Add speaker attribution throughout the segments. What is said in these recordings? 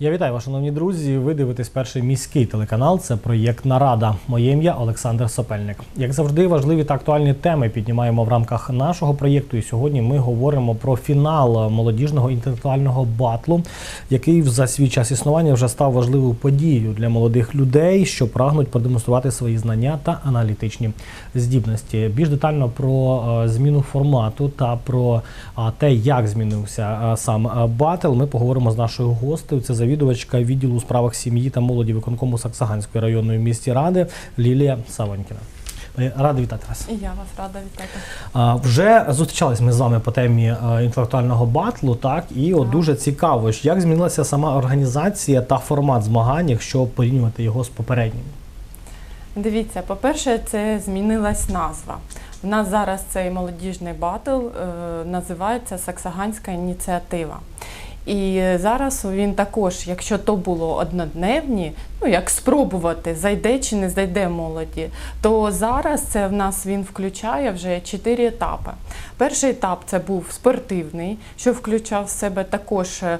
Speaker 1: Я вітаю вас, шановні друзі. Ви дивитесь перший міський телеканал. Це проєкт Нарада. Моє ім'я Олександр Сопельник. Як завжди, важливі та актуальні теми піднімаємо в рамках нашого проєкту. І сьогодні ми говоримо про фінал молодіжного інтелектуального батлу, який за свій час існування вже став важливою подією для молодих людей, що прагнуть продемонструвати свої знання та аналітичні здібності. Більш детально про е, зміну формату та про те, як змінився е, сам е, батл, ми поговоримо з нашою гостею. Це завідувачка відділу у справах сім'ї та молоді виконкому Саксаганської районної місті ради Лілія Савонькіна. Е, Рада вітати вас.
Speaker 2: І я вас рада вітати.
Speaker 1: А, Вже зустрічались ми з вами по темі е, інтелектуального батлу, так і от дуже цікаво, як змінилася сама організація та формат змагань, якщо порівнювати його з попереднім.
Speaker 2: Дивіться, по-перше, це змінилась назва. У нас зараз цей молодіжний батл е, називається Саксаганська ініціатива. І зараз він також, якщо то було однодневні, ну як спробувати, зайде чи не зайде молоді, то зараз це в нас він включає вже чотири етапи. Перший етап це був спортивний, що включав в себе також е,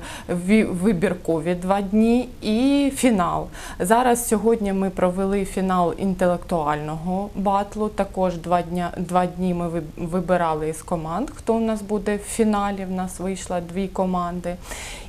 Speaker 2: вибіркові два дні і фінал. Зараз сьогодні ми провели фінал інтелектуального батлу. Також два дня два дні ми вибирали із команд, хто у нас буде в фіналі. В нас вийшло дві команди.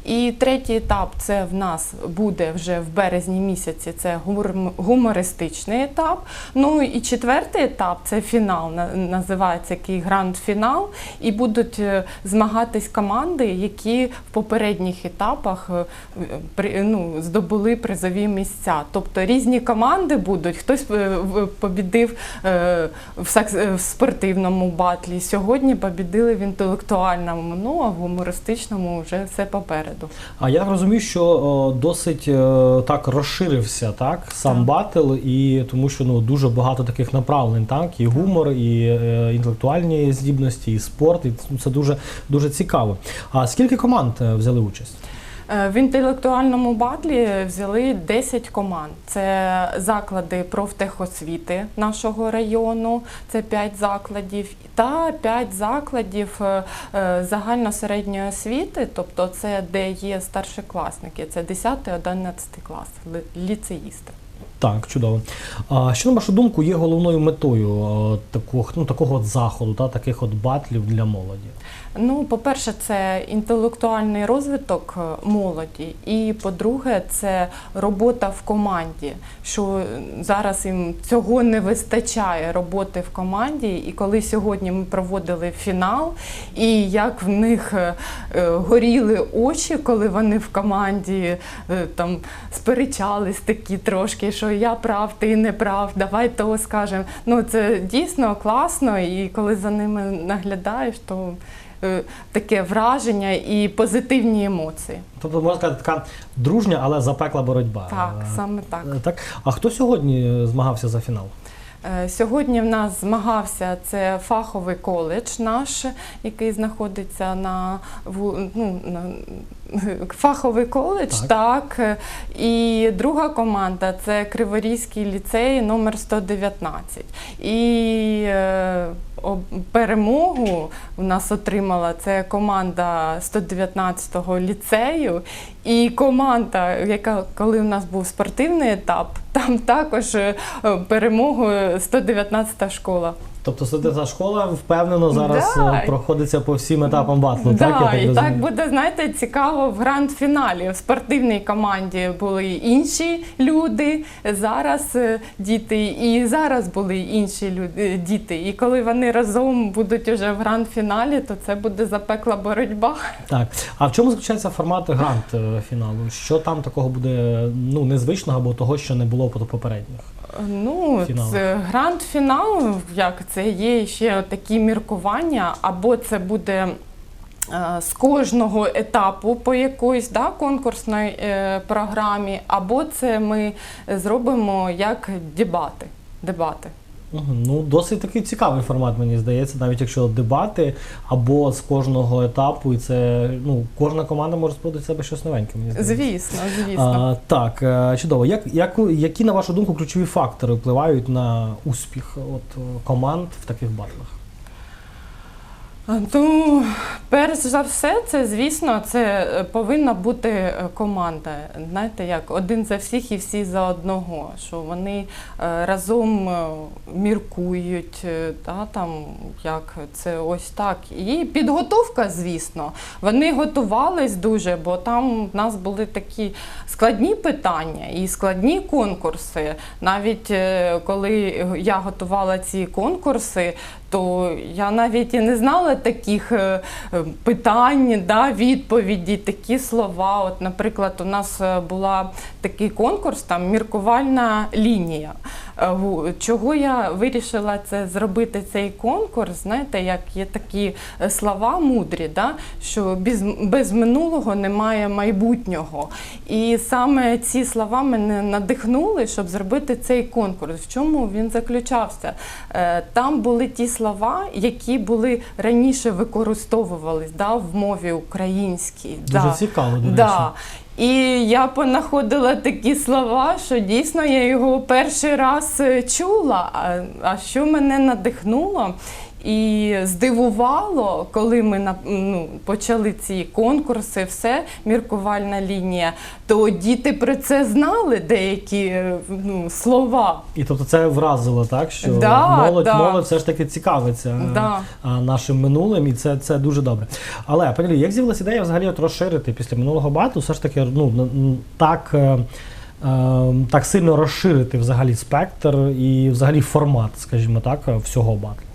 Speaker 2: І третій етап це в нас буде вже в березні місяці. Це гумор- гумористичний етап. Ну і четвертий етап це фінал. Називається який гранд-фінал. І будуть е, змагатись команди, які в попередніх етапах е, ну, здобули призові місця. Тобто різні команди будуть. Хтось е, побідив в спортивному батлі. Сьогодні побідили в інтелектуальному, ну а в гумористичному вже все попереду.
Speaker 1: А я розумію, що досить е, так розширився так сам
Speaker 2: Так.
Speaker 1: батл, і тому що ну дуже багато таких направлень, так і гумор, і е, інтелектуальні здібності, і спорт. І це дуже дуже цікаво. А скільки команд е, взяли участь?
Speaker 2: Е, В інтелектуальному батлі взяли 10 команд. Це заклади профтехосвіти нашого району, це 5 закладів, та 5 закладів е, е, загально-середньої освіти, тобто це де є старшокласники, це 10-11 клас, ліцеїсти.
Speaker 1: Так, чудово. А що на вашу думку є головною метою такого, ну, такого от заходу, та таких от батлів для молоді?
Speaker 2: Ну, по-перше, це інтелектуальний розвиток е, молоді, і по-друге, це робота в команді. Що зараз їм цього не вистачає роботи в команді. І коли сьогодні ми проводили фінал, і як в них е, е, горіли очі, коли вони в команді там сперечались такі трошки, що я прав, ти не прав, давай то скажемо. Ну це дійсно класно, і коли за ними наглядаєш, то е, таке враження і позитивні емоції.
Speaker 1: Тобто, можна сказати, така дружня, але запекла боротьба.
Speaker 2: Так,
Speaker 1: Е,
Speaker 2: саме так.
Speaker 1: е, так. А хто сьогодні змагався за фінал?
Speaker 2: Сьогодні в нас змагався це фаховий коледж наш, який знаходиться на, ну, на фаховий коледж,
Speaker 1: Так.
Speaker 2: так. І друга команда це Криворізький ліцей номер 119. І е, перемогу у нас отримала це команда 119-го ліцею. І команда, яка коли у нас був спортивний етап, там також е, перемогу 119 школа.
Speaker 1: Тобто студентська школа впевнено зараз
Speaker 2: Да.
Speaker 1: е, проходиться по всім етапам батлу,
Speaker 2: да,
Speaker 1: так? Я так
Speaker 2: і
Speaker 1: розумію?
Speaker 2: так буде, знаєте, цікаво в гранд-фіналі. В спортивній команді були інші люди, зараз е, діти, і зараз були інші люди, діти. І коли вони разом будуть уже в гранд-фіналі, то це буде запекла боротьба.
Speaker 1: Так. А в чому заключається формат грант е, фіналу? Що там такого буде ну, незвичного або того, що не було по попередніх?
Speaker 2: Ну,
Speaker 1: Фінал.
Speaker 2: це гранд-фінал, як це є ще такі міркування, або це буде. е, З кожного етапу по якоїсь да, конкурсної е, програмі, або це ми зробимо як дебати. дебати.
Speaker 1: Ну, досить такий цікавий формат, мені здається, навіть якщо дебати або з кожного етапу, і це ну, кожна команда може спробувати себе щось новеньке. Мені здається.
Speaker 2: Звісно, звісно.
Speaker 1: А, так, е, чудово. Як, як, які, на вашу думку, ключові фактори впливають на успіх от, команд в таких батлах?
Speaker 2: Ну, перш за все, це звісно, це е, повинна бути е, команда. Знаєте, як один за всіх і всі за одного. Що вони е, разом міркують, та, там, як це ось так. І підготовка, звісно. Вони готувались дуже, бо там в нас були такі складні питання і складні конкурси. Навіть коли я готувала ці конкурси, то я навіть і не знала таких е, е, питань, да, відповіді, такі слова. От, наприклад, у нас е, була такий конкурс, там міркувальна лінія. Чого я вирішила це зробити цей конкурс? Знаєте, як є такі слова мудрі, да, що без, без минулого немає майбутнього. І саме ці слова мене надихнули, щоб зробити цей конкурс. В чому він заключався? Там були ті слова, які були раніше використовувались да, в мові українській.
Speaker 1: Дуже
Speaker 2: да.
Speaker 1: цікаво, до речі.
Speaker 2: Да. І я понаходила такі слова, що дійсно я його перший раз е, чула. А що мене надихнуло і здивувало, коли ми ну, почали ці конкурси, все, міркувальна лінія, то діти про це знали деякі ну, слова.
Speaker 1: І тобто це вразило, так? Що
Speaker 2: Да,
Speaker 1: молодь,
Speaker 2: да.
Speaker 1: молодь все ж таки цікавиться е,
Speaker 2: Да.
Speaker 1: нашим минулим, і це, це дуже добре. Але пані як з'явилася ідея взагалі от розширити після минулого бату, все ж таки ну, так. е, е, Так сильно розширити взагалі спектр і взагалі формат, скажімо так, всього батлу.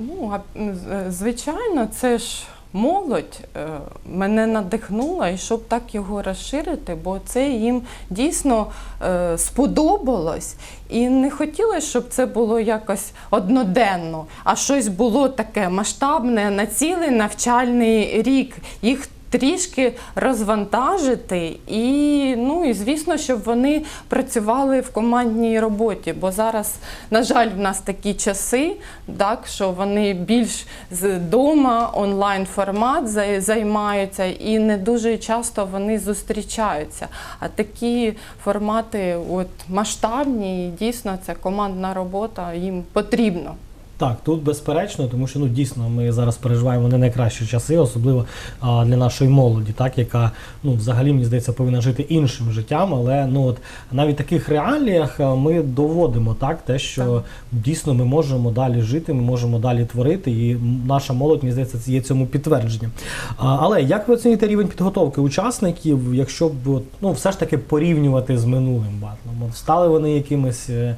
Speaker 2: Ну, е, звичайно, це ж молодь е, мене надихнула, і щоб так його розширити, бо це їм дійсно е, сподобалось. І не хотілося, щоб це було якось одноденно, а щось було таке масштабне на цілий навчальний рік. Їх трішки розвантажити і, ну, і звісно, щоб вони працювали в командній роботі. Бо зараз, на жаль, в нас такі часи, так, що вони більш з дома онлайн формат займаються, і не дуже часто вони зустрічаються. А такі формати от, масштабні, і дійсно це командна робота їм потрібно.
Speaker 1: Так, тут безперечно, тому що ну дійсно ми зараз переживаємо не найкращі часи, особливо а, для нашої молоді, так яка ну взагалі мені здається повинна жити іншим життям. Але ну от навіть в таких реаліях ми доводимо так, те, що
Speaker 2: Так.
Speaker 1: дійсно ми можемо далі жити, ми можемо далі творити, і наша молодь мені здається є цьому підтвердженням. А, але як ви оцінюєте рівень підготовки учасників, якщо б ну все ж таки порівнювати з минулим батлом? Стали вони якимись е,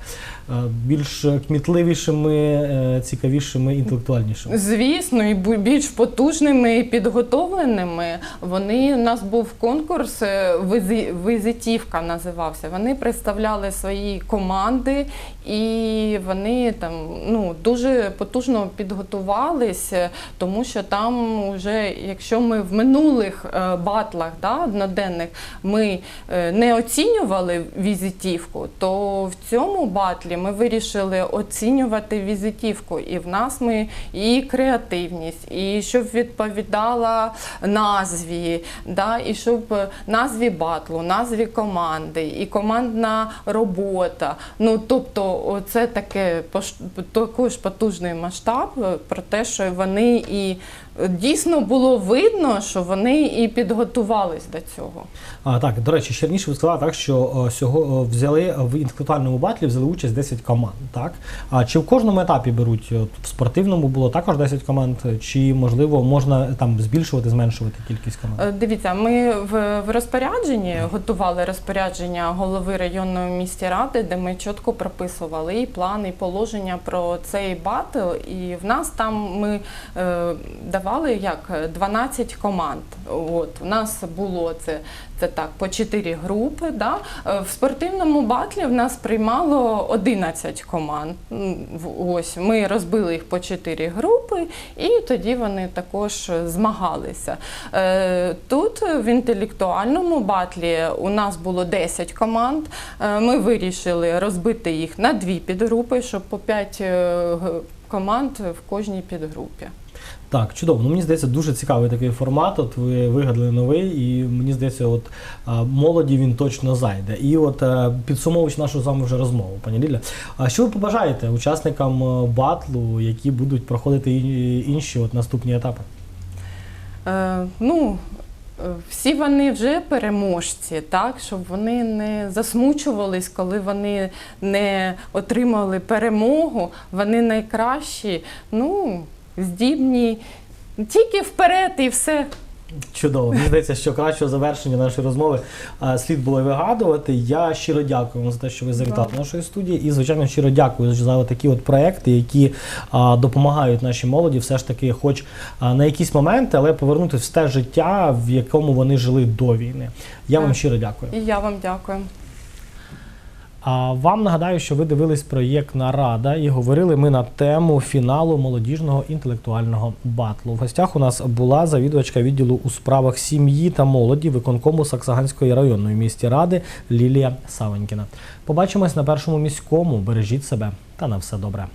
Speaker 1: е, більш кмітливішими, е, цікавішими, інтелектуальнішими?
Speaker 2: Звісно, і більш потужними і підготовленими. Вони у нас був конкурс е, визитівка називався. Вони представляли свої команди і вони там ну дуже потужно підготувалися, тому що там вже, якщо ми в минулих е, батлах да, одноденних ми е, не оцінювали візитівку, то в цьому батлі ми вирішили оцінювати візитівку. І в нас ми і креативність, і щоб відповідала назві, да, і щоб е, назві батлу, назві команди, і командна робота. Ну тобто, це таке також потужний масштаб е, про те, що вони і дійсно було видно, що вони і підготувались до цього.
Speaker 1: А так, до речі, ще раніше ви сказали так, що е, сього е, взяли в інтелектуальному батлі взяли участь 10 команд. Так а чи в кожному етапі беруть От в спортивному було також 10 команд, чи можливо можна там збільшувати, зменшувати кількість команд?
Speaker 2: Е, Дивіться, ми в, в розпорядженні готували розпорядження голови районної міської ради, де ми чітко прописували і плани, і положення про цей батл. І в нас там ми е, давали як 12 команд. От у нас було це. Це так, по 4 групи. Да? Е, В спортивному батлі в нас приймало 11 команд. Ось ми розбили їх по 4 групи, і тоді вони також змагалися. Е, Тут в інтелектуальному батлі у нас було 10 команд. Е, Ми вирішили розбити їх на дві підгрупи, щоб по 5 команд в кожній підгрупі.
Speaker 1: Так, чудово. Ну мені здається, дуже цікавий такий формат. От ви вигадали новий, і мені здається, от молоді він точно зайде. І от е, підсумовуючи нашу з вами вже розмову, пані Ліля, а що ви побажаєте учасникам е, батлу, які будуть проходити інші от наступні етапи?
Speaker 2: Е, ну, е, всі вони вже переможці, так, щоб вони не засмучувались, коли вони не отримали перемогу. Вони найкращі, ну, здібні. Тільки вперед і все.
Speaker 1: Чудово. Мені здається, що кращого завершення нашої розмови а, слід було вигадувати. Я щиро дякую вам за те, що ви завітали до нашої студії. І, звичайно, щиро дякую за такі от проекти, які а, допомагають нашій молоді, все ж таки, хоч а, на якісь моменти, але повернутися в те життя, в якому вони жили до війни. Я вам щиро дякую.
Speaker 2: І я вам дякую.
Speaker 1: А вам нагадаю, що ви дивились проєкт Нарада і говорили ми на тему фіналу молодіжного інтелектуального батлу. В гостях у нас була завідувачка відділу у справах сім'ї та молоді виконкому Саксаганської районної місті ради Лілія Савенькіна. Побачимось на першому міському. Бережіть себе та на все добре.